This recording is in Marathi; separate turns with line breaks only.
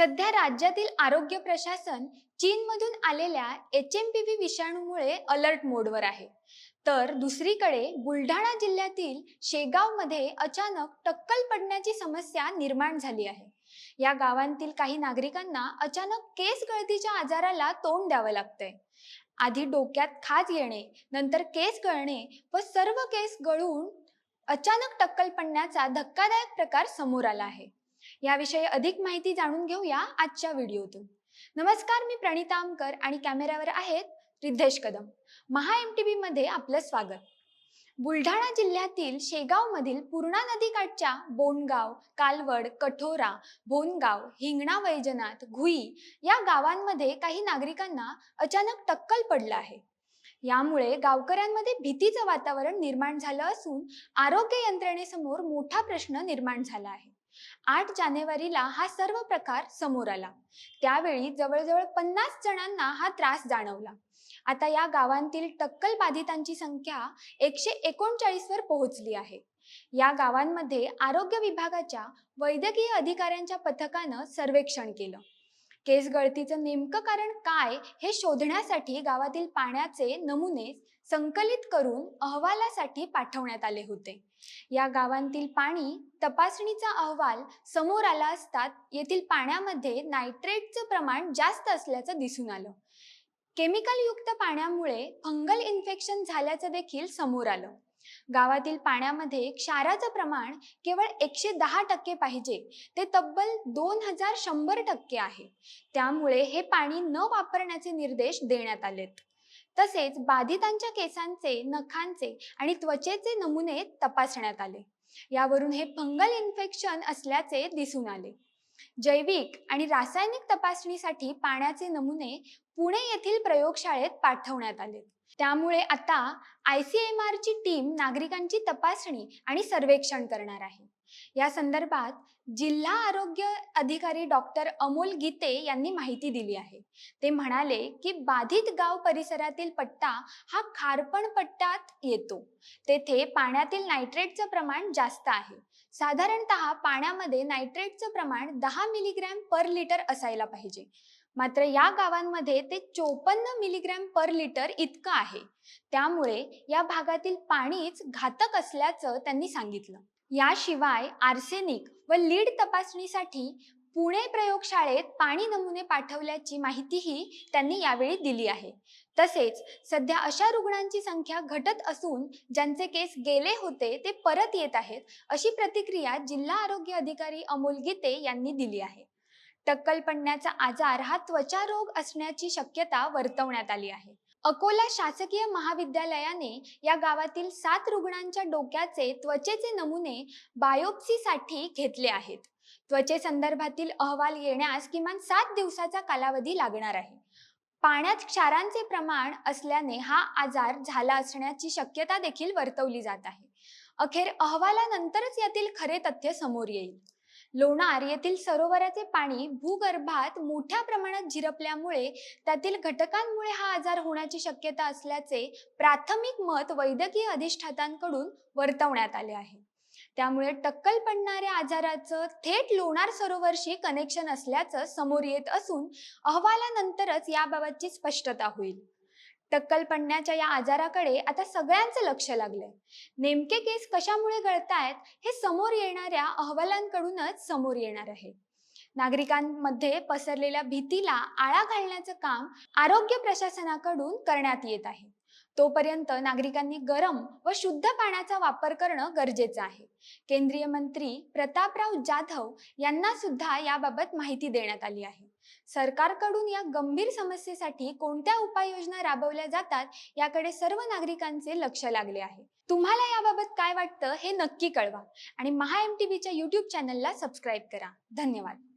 सध्या राज्यातील आरोग्य प्रशासन चीनमधून आलेल्या एच एम पी व्ही विषाणूमुळे अलर्ट मोडवर आहे. तर दुसरीकडे बुलढाणा जिल्ह्यातील शेगावमध्ये अचानक टक्कल पडण्याची समस्या निर्माण झाली आहे. या गावांतील काही नागरिकांना अचानक केस गळतीच्या आजाराला तोंड द्यावं लागतंय. आधी डोक्यात खाज येणे नंतर केस गळणे व सर्व केस गळून अचानक टक्कल पडण्याचा धक्कादायक प्रकार समोर आला आहे. याविषयी अधिक माहिती जाणून घेऊया आजच्या व्हिडिओतून. नमस्कार मी प्रणिता आमकर आणि कॅमेऱ्यावर आहेत रिद्धेश कदम. महा एम टी मध्ये आपलं स्वागत. बुलढाणा जिल्ह्यातील शेगावमधील पूर्णा नदीकाठच्या बोंडगाव कालवड कठोरा भोनगाव हिंगणा वैजनाथ घुई या गावांमध्ये काही नागरिकांना अचानक टक्कल पडलं आहे. यामुळे गावकऱ्यांमध्ये भीतीचं वातावरण निर्माण झालं असून आरोग्य यंत्रणेसमोर मोठा प्रश्न निर्माण झाला आहे. आठ जानेवारीला हा सर्व प्रकार समोर आला. त्यावेळी जवळजवळ पन्नास जणांना हा त्रास जाणवला. आता या गावांतील टक्कल बाधितांची संख्या एकशे एकोणचाळीस वर पोहोचली आहे. या गावांमध्ये आरोग्य विभागाच्या वैद्यकीय अधिकाऱ्यांच्या पथकानं सर्वेक्षण केलं. केस गळतीचं नेमकं कारण काय हे शोधण्यासाठी गावातील पाण्याचे नमुने संकलित करून अहवालासाठी पाठवण्यात आले होते. या गावांतील पाणी तपासणीचा अहवाल समोर आला असतात येथील पाण्यामध्ये नायट्रेटचं प्रमाण जास्त असल्याचं दिसून आलं. केमिकलयुक्त पाण्यामुळे फंगल इन्फेक्शन झाल्याचं देखील समोर आलं. गावातील पाण्यामध्ये क्षाराचं प्रमाण केवळ एकशे दहा टक्के पाहिजे. ते तब्बल दोन हजार शंभर टक्के आहे. त्यामुळे हे पाणी न वापरण्याचे निर्देश देण्यात आलेत. तसेच बाधितांच्या केसांचे नखांचे आणि त्वचेचे नमुने तपासण्यात आले. यावरून हे फंगल इन्फेक्शन असल्याचे दिसून आले. जैविक आणि रासायनिक तपासणीसाठी पाण्याचे नमुने पुणे येथील प्रयोगशाळेत पाठवण्यात आले त्यामुळे आता आय सी एम आरची टीम नागरिकांची तपासणी आणि सर्वेक्षण करणार आहे. या संदर्भात जिल्हा आरोग्य अधिकारी डॉक्टर अमोल गीते यांनी माहिती दिली आहे. ते म्हणाले की बाधित गाव परिसरातील पट्टा हा खारपण पट्ट्यात येतो. तेथे पाण्यातील नायट्रेटचं प्रमाण जास्त आहे. साधारणतः पाण्यामध्ये नायट्रेटचं प्रमाण दहा मिलीग्रॅम पर लिटर असायला पाहिजे. मात्र या गावांमध्ये ते चोपन्न मिलीग्रॅम पर लिटर इतकं आहे. त्यामुळे या भागातील पाणीच घातक असल्याचं त्यांनी सांगितलं. याशिवाय आर्सेनिक व लीड तपासणीसाठी पुणे प्रयोगशाळेत पाणी नमुने पाठवल्याची माहितीही त्यांनी यावेळी दिली आहे. तसेच सध्या अशा रुग्णांची संख्या घटत असून ज्यांचे केस गेले होते ते परत येत आहेत अशी प्रतिक्रिया जिल्हा आरोग्य अधिकारी अमोल गीते यांनी दिली आहे. टक्कल पडण्याचा आजार हा त्वचा रोग असण्याची शक्यता वर्तवण्यात आली आहे. अकोला शासकीय महाविद्यालयाने या गावातील सात रुग्णांच्या डोक्याचे त्वचेचे नमुने बायोप्सीसाठी घेतले आहेत. त्वचे संदर्भातील अहवाल येण्यास किमान सात दिवसाचा कालावधी लागणार आहे. पाण्यात क्षारांचे प्रमाण असल्याने हा आजार झाला असण्याची शक्यता देखील वर्तवली जात आहे. अखेर अहवालानंतरच यातील खरे तथ्य समोर येईल. लोणार येथील सरोवराचे पाणी भूगर्भात मोठ्या प्रमाणात झिरपल्यामुळे त्यातील घटकांमुळे हा आजार होण्याची शक्यता असल्याचे प्राथमिक मत वैद्यकीय अधिष्ठातांकडून वर्तवण्यात आले आहे. त्यामुळे टक्कल पडणाऱ्या आजाराचं थेट लोणार सरोवरशी कनेक्शन असल्याचं समोर येत असून अहवालानंतरच याबाबतची स्पष्टता होईल. टक्कल पडण्याच्या या आजाराकडे आता सगळ्यांचं लक्ष लागलंय. नेमके केस कशामुळे गळतायत हे समोर येणाऱ्या अहवालांकडूनच समोर येणार आहे. नागरिकांमध्ये पसरलेल्या भीतीला आळा घालण्याचं काम आरोग्य प्रशासनाकडून करण्यात येत आहे. तोपर्यंत नागरिकांनी गरम व शुद्ध पाण्याचा वापर करणं गरजेचं आहे. केंद्रीय मंत्री प्रतापराव जाधव यांना सुद्धा याबाबत माहिती देण्यात आली आहे. सरकारकडून या गंभीर समस्येसाठी कोणत्या उपाययोजना राबवल्या जातात याकडे सर्व नागरिकांचे लक्ष लागले आहे. तुम्हाला याबाबत काय वाटतं हे नक्की कळवा. आणि महा एम टी व्हीच्या युट्यूब चॅनलला सबस्क्राईब करा. धन्यवाद.